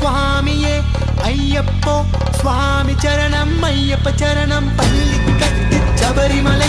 சுவாமியே ஐயப்போ சுவாமி சரணம் ஐயப்ப சரணம். பள்ளி கட்டி சபரிமலை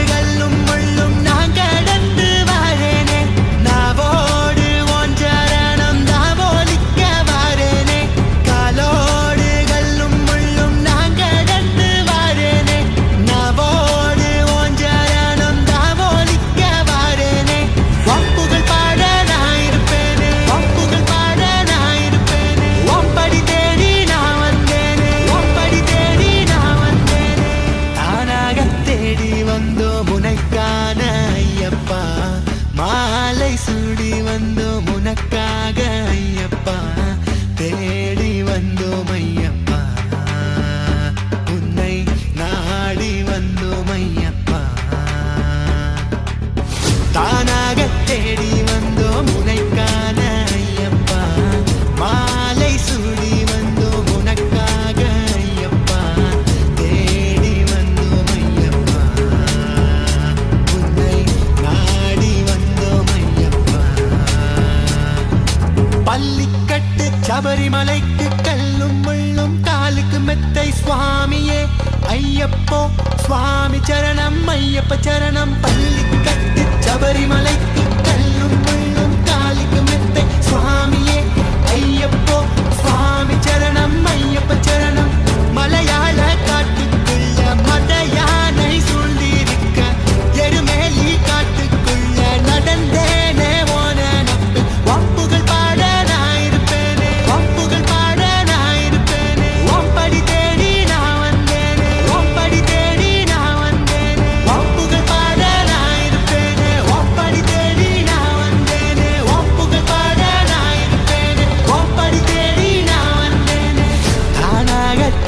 पचाराणां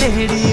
teria